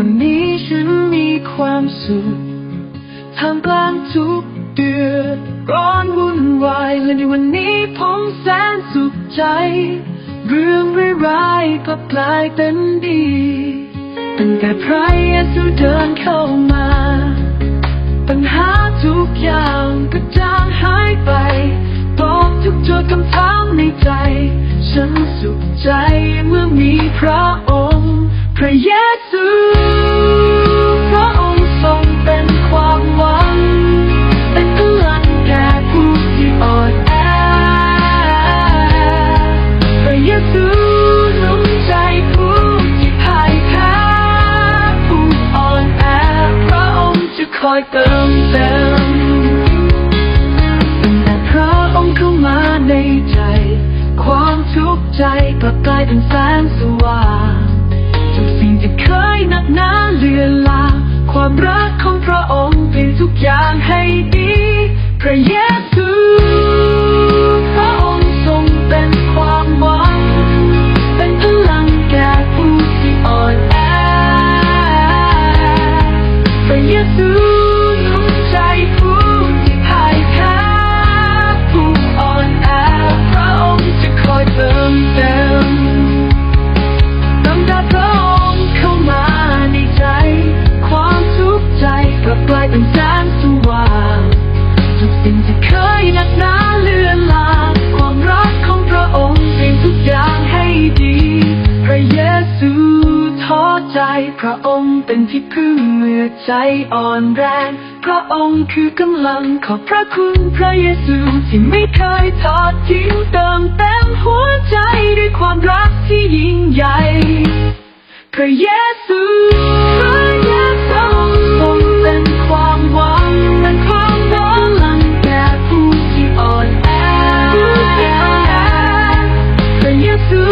ันนี้ฉันมีความสุขทามกลางทุกเดือดร้อนวุ่นวายและในวันนี้ผมแสนสุขใจ เรื่องร้ายๆก็กลายเป็นดีตั้งแต่พระเยซูเดินเข้ามา ปัญหาทุกอย่างก็จางหายไปตอบทุกโจทย์คำถามในใจ ฉันสุขใจเมื่อมีพระองค์ พระเยซู คอยเติมเต็มแต่พระองค์เข้ามาในใจ ความทุกข์ใจกลับกลายเป็นแสงสว่างทุกสิ่งที่เคยหนักหนาเลือนลา ความรักของพระองค์เปลี่ยนทุกอย่างให้ดี พระเยซูพระองค์ทรงเป็น พระองค์เป็นที่พึ่งเมื่อใจอ่อนแรง พระองค์คือกำลังขอบพระคุณพระเยซูที่ไม่เคยทอดทิ้งเติมเต็มหัวใจด้วยความรักที่ยิ่งใหญ่พระเยซูพระเยซูทรงเป็นความหวังเป็นความกำลังแก่ผู้ที่อ่อนแอพระเยซู